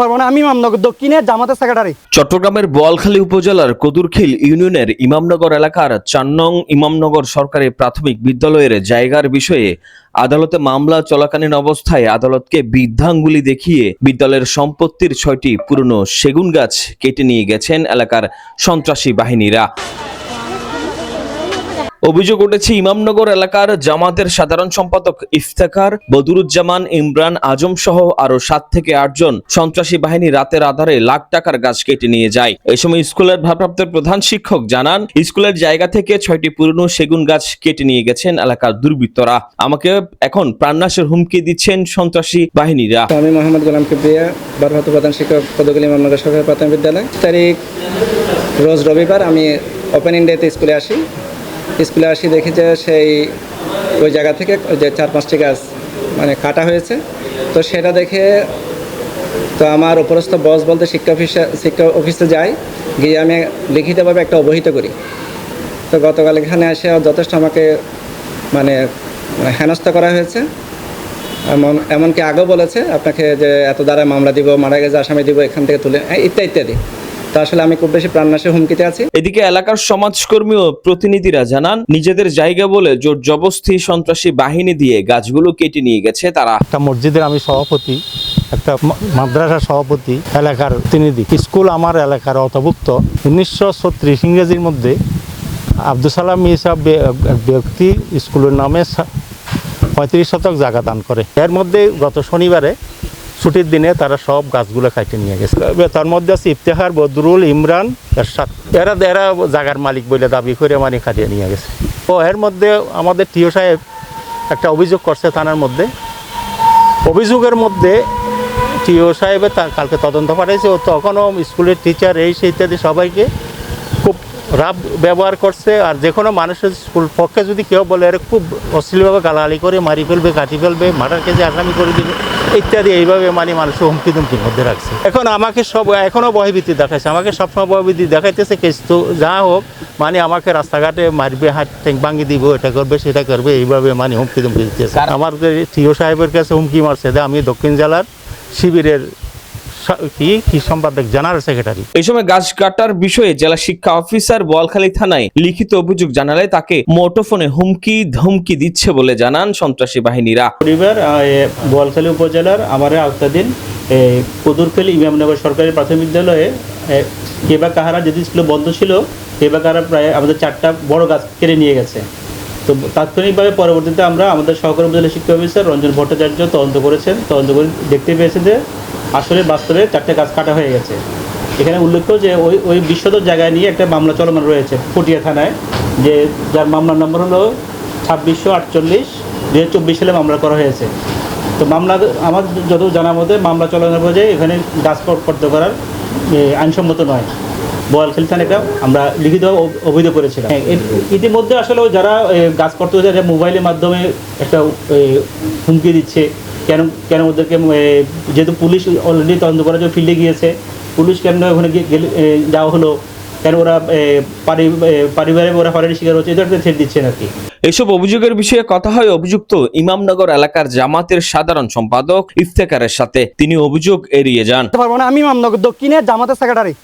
পারব না। আমি ইমামনগর, দক্ষিণের জামাতের সেক্রেটারি চট্টগ্রামের বোয়ালখালী উপজেলার কদুরখিল ইউনিয়নের ইমামনগর এলাকার চার নং ইমামনগর সরকারি প্রাথমিক বিদ্যালয়ের জায়গার বিষয়ে আদালতে মামলা চলাকালীন অবস্থায় আদালতকে বৃদ্ধাঙ্গুলি দেখিয়ে বিদ্যালয়ের সম্পত্তির ছয়টি পুরনো সেগুন গাছ কেটে নিয়ে গেছেন এলাকার সন্ত্রাসী বাহিনীরা। অভিযোগ উঠেছে, ইমামনগর এলাকার জামাতের সাধারণ সম্পাদক ইফতেখার বদরুজ্জামান ইমরান আজম সহ আরও সাত থেকে আটজন সন্ত্রাসী বাহিনী রাতের আধারে লাখ টাকার গাছ কেটে নিয়ে যায়। এই সময় স্কুলের ভারপ্রাপ্ত প্রধান শিক্ষক জানান, স্কুলের জায়গা থেকে ছয়টি পুরনো সেগুন গাছ কেটে নিয়ে গেছেন এলাকার দুর্বৃত্তরা। আমাকে এখন প্রাণনাশের হুমকি দিচ্ছেন সন্ত্রাসী বাহিনীরা। আমি মোহাম্মদ গোলাম কিবরিয়া, ভারপ্রাপ্ত প্রধান শিক্ষক পদগুলি মামনগর সরকারি প্রাথমিক বিদ্যালয়। তারিখ, রোজ রবিবার আমি ওপেন ইন্ডিয়াতে স্কুলে আসি। স্কুলে আসি দেখি যে সেই ওই জায়গা থেকে যে চার পাঁচটি গাছ মানে কাটা হয়েছে। তো সেটা দেখে তো আমার উপরস্থ বস বলতে শিক্ষা অফিসে শিক্ষা অফিসে যাই, গিয়ে আমি লিখিতভাবে একটা অবহিত করি। তো গতকাল এখানে এসে যথেষ্ট আমাকে মানে হেনস্থা করা হয়েছে। এমন, এমনকি আগেও বলেছে, আপনাকে যে এত দ্বারা মামলা দিব, মারা গেছে, আসামি দিব, এখান থেকে তুলে ইত্যাদি ইত্যাদি। তো আসলে আমি খুব বেশি প্রাণনাশের হুমকিতে আছি। এদিকে এলাকার সমাজকর্মী ও প্রতিনিধিরা জানান নিজেদের জায়গা বলে জোর জবস্থি সন্ত্রাসী বাহিনী দিয়ে গাছগুলো কেটে নিয়ে গেছে তারা। একটা মসজিদের আমি সভাপতি একটা মাদ্রাসা সভাপতি এলাকার প্রতিনিধি। স্কুল আমার এলাকার অন্তর্ভুক্ত। উনিশশো ছত্রিশ ইংরেজির মধ্যে আব্দুল সালাম মিসা এক ব্যক্তি স্কুলের নামে সা- পঁয়ত্রিশ শতক জায়গা দান করে। এর মধ্যে গত শনিবারে ছুটির দিনে তারা সব গাছগুলো কাটে নিয়ে গেছে। তার মধ্যে আছে ইফতেহার বদরুল, ইমরান এরশাদ এরা এরা জাগার মালিক বলে দাবি করে মানে কাটিয়ে নিয়ে গেছে। ও এর মধ্যে আমাদের টিও সাহেব একটা অভিযোগ করছে থানার মধ্যে। অভিযোগের মধ্যে টিও সাহেবের কালকে তদন্ত পাঠাইছে। ও তখনও স্কুলের টিচার এই সেই ইত্যাদি সবাইকে রাব ব্যবহার করছে আর যে কোনো মানুষের স্কুল পক্ষে যদি কেউ বলে এর খুব অশ্লীলভাবে গালাগালি করে মারি ফেলবে কাটি ফেলবে মার্ডার কেজে আসামি করে দিবে ইত্যাদি এইভাবে মানে মানুষের হুমকি দুমকির মধ্যে রাখছে। এখন আমাকে সব এখনও ভয়ভীতি দেখাচ্ছে আমাকে সবসময় ভয়ভীতি দেখাইতেছে কেস তো যা হোক মানে আমাকে রাস্তাঘাটে মারবে হাত ট্যাঙ্ক ভাঙিয়ে দিব এটা করবে সেটা করবে এইভাবে মানে হুমকি দুমকি দিতেছে। আমার টিও সাহেবের কাছে হুমকি মারছে। যে আমি দক্ষিণ জেলার শিবিরের কি কি সম্পাদক জেনারেল সেক্রেটারি? এই সময় গাছ কাটার বিষয়ে জেলা শিক্ষা অফিসার বোয়ালখালী থানায় লিখিত অভিযোগ জানালে তাকে মুঠোফোনে হুমকি ধমকি দিচ্ছে বলে জানান সন্ত্রাসী বাহিনীরা। পরিবার বোয়ালখালী উপজেলার আমার আওতাধীন এ, কদুরখালী ইমামনগর সরকারি প্রাথমিক বিদ্যালয়ে কেবা কাহারা যদি স্কুলে বন্ধ ছিল কেবা কাহারা প্রায় আমাদের চারটা বড় গাছ কেড়ে নিয়ে গেছে। তো তাৎক্ষণিকভাবে পরবর্তীতে আমরা আমাদের সহকারী উপজেলা শিক্ষা অফিসার রঞ্জন ভট্টাচার্য তদন্ত করেছেন তদন্ত করে দেখতে পেয়েছে যে আসলে বাস্তবে চারটে গাছ কাটা হয়ে গেছে। এখানে উল্লেখ্য যে ওই ওই বিশ্বত জায়গায় নিয়ে একটা মামলা চলমান রয়েছে পটিয়া থানায় যে যার মামলার নম্বর হলো ছাব্বিশশো আটচল্লিশ দু হাজার চব্বিশ সালে মামলা করা হয়েছে। তো মামলা আমার যত জানা মতে মামলা চলানোর পর্যায়ে এখানে গাছ কর্ত করার আইনসম্মত নয়। বোয়ালখালী থানা একটা আমরা লিখিত অবৈধ করেছিলাম। হ্যাঁ, ইতিমধ্যে আসলে যারা গাছ করতে মোবাইলের মাধ্যমে একটা হুমকি দিচ্ছে কেন কেন ওদেরকে যেহেতু পুলিশ অলরেডি তদন্ত করার জন্য ফিল্ডে গিয়েছে পুলিশ কেন ওখানে গিয়ে- গেলে যাওয়া হলো? কেন ওরা এ, পারি- এ, পারিবারিক ওরা হরের শিকার হচ্ছে? এদের থ্রেট দিচ্ছে নাকি? এসব অভিযোগের বিষয়ে কথা হয় অভিযুক্ত ইমামনগর এলাকার জামাতের সাধারণ সম্পাদক ইফতেকারের সাথে। তিনি অভিযোগ এড়িয়ে যান। পারব না আমি ইমামনগর দক্ষিণের জামাতের সেক্রেটারি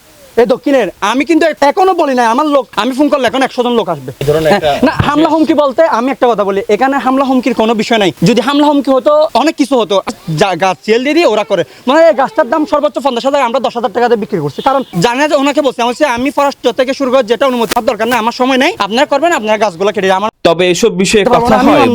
এই দক্ষিণের আমি কিন্তু এখনও বলি আমার লোক আমি ফোন করলে এখন একশো জন লোক আসবে। হ্যাঁ, না হামলা হুমকি বলতে আমি একটা কথা বলি এখানে হামলা হুমকির কোনো বিষয় নাই। যদি হামলা হুমকি হতো অনেক কিছু হতো। গাছ চেল দিয়ে দিয়ে ওরা করে। মানে গাছটার দাম সর্বোচ্চ পঞ্চাশ হাজার আমরা দশ হাজার টাকাতে বিক্রি করছি। কারণ জানে যে ওনাকে বলছি আমি ফরেস্ট থেকে শুরু করে যেটা অনুমতি দরকার না আমার সময় নেই। আপনারা করবেন আপনারা গাছগুলো কেটে আমার তবে এসব বিষয়ে কথা হয়। অন্য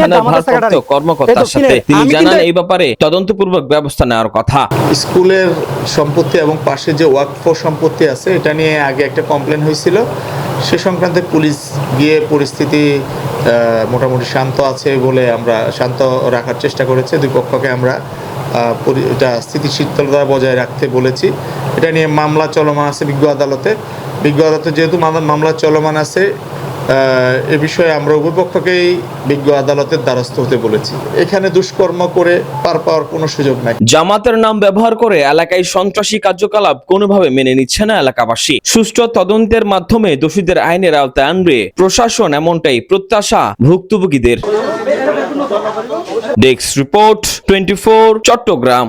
থানার ভারপ্রাপ্ত কর্মকর্তার সাথে। তিনি জানান এই ব্যাপারে তদন্তপূর্বক ব্যবস্থা নেওয়ার কথা। স্কুলের সম্পত্তি এবং পাশে যে ওয়াকফ সম্পত্তি আছে এটা নিয়ে আগে একটা কমপ্লেন হয়েছিল। সে সংক্রান্তে পুলিশ গিয়ে পরিস্থিতি আহ, মোটামুটি শান্ত আছে বলে আমরা শান্ত রাখার চেষ্টা করেছে। দুই পক্ষকে আমরা এটা স্থিতিশীলতা বজায় রাখতে বলেছি। এটা নিয়ে মামলা চলমান আছে বিজ্ঞ আদালতে। বিজ্ঞ আদালতে যেহেতু মামলা- মামলা চলমান আছে এ বিষয়ে আমরা উভয় পক্ষকেই বিজ্ঞ আদালতের দ্বারস্থ হতে বলেছি। এখানে দুষ্কর্ম করে পার পাওয়ার কোনো সুযোগ নাই। জামাতের নাম ব্যবহার করে এলাকায় সন্ত্রাসী কার্যকলাপ কোনোভাবে মেনে নিচ্ছে না এলাকাবাসী। সুষ্ঠু তদন্তের মাধ্যমে দোষীদের আইনের আওতায় আনবে প্রশাসন এমনটাই প্রত্যাশা ভুক্তভোগীদের। Desk report twenty Chittagong